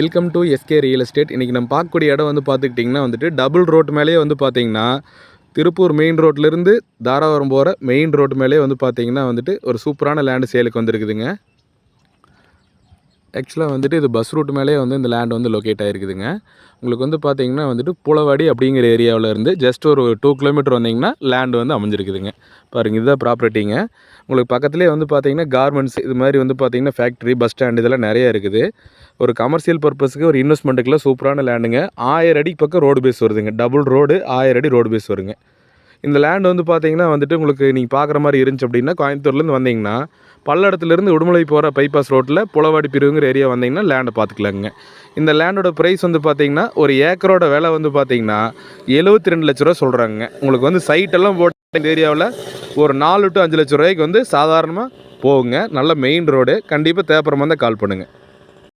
Welcome to SK real estate இன்றைக்கி நம்ம பார்க்கக்கூடிய இடம் வந்து பார்த்துக்கிட்டிங்கன்னா வந்துட்டு டபுள் ரோட் மேலேயே வந்து பார்த்தீங்கன்னா திருப்பூர் மெயின் ரோட்லேருந்து தாராபுரம் போகிற மெயின் ரோட் மேலேயே வந்து பார்த்தீங்கன்னா வந்துட்டு ஒரு சூப்பரான லேண்டு சேலுக்கு வந்திருக்குதுங்க. ஆக்சுவலாக வந்துட்டு இது பஸ் ரூட் மேலேயே வந்து இந்த லேண்ட் வந்து லொக்கேட் ஆகிருக்குதுங்க உங்களுக்கு வந்து பார்த்தீங்கன்னா வந்துட்டு புலவாடி அப்படிங்கிற ஏரியாவில் இருந்து ஜஸ்ட் ஒரு டூ கிலோமீட்டர் வந்தீங்கன்னா லேண்ட் வந்து அமைஞ்சிருக்குதுங்க. பாருங்கள் இதுதான் ப்ராப்பர்ட்டிங்க உங்களுக்கு பக்கத்துலேயே வந்து பார்த்தீங்கன்னா கார்மெண்ட்ஸ் இது மாதிரி வந்து பார்த்தீங்கன்னா ஃபேக்ட்ரி பஸ் ஸ்டாண்ட் இதெல்லாம் நிறைய இருக்குது. ஒரு கமர்ஷியல் பர்பஸுக்கு ஒரு இன்வெஸ்ட்மெண்ட்டுக்குலாம் சூப்பரான லேண்டுங்க ஆயிரம் அடிக்கு பக்கம் ரோடு பேஸ் வருதுங்க. டபுள் ரோடு ஆயிரம் அடி ரோடு பேஸ் வருங்க. இந்த லேண்ட் வந்து பார்த்தீங்கன்னா வந்துட்டு உங்களுக்கு நீங்கள் பார்க்குற மாதிரி இருந்துச்சு அப்படின்னா கோயம்புத்தூர்லேருந்து வந்தீங்கன்னா பல்லடத்துலேருந்து உடுமலை போகிற பைபாஸ் ரோட்டில் புலவாடி பிரிவுங்கிற ஏரியா வந்தீங்கன்னா லேண்டை பார்த்துக்கலாங்க இந்த லேண்டோட ப்ரைஸ் வந்து பார்த்தீங்கன்னா ஒரு ஏக்கரோட விலை வந்து பார்த்தீங்கன்னா எழுபத்தி ரெண்டு லட்ச ரூபா சொல்கிறாங்க உங்களுக்கு வந்து சைட்டெல்லாம் போட்ட இந்த ஏரியாவில் ஒரு நாலு டு அஞ்சு லட்ச ரூபாய்க்கு வந்து சாதாரணமாக போகுங்க. நல்ல மெயின் ரோடு கண்டிப்பாக தேவைப்படுற மாதிரி கால் பண்ணுங்கள்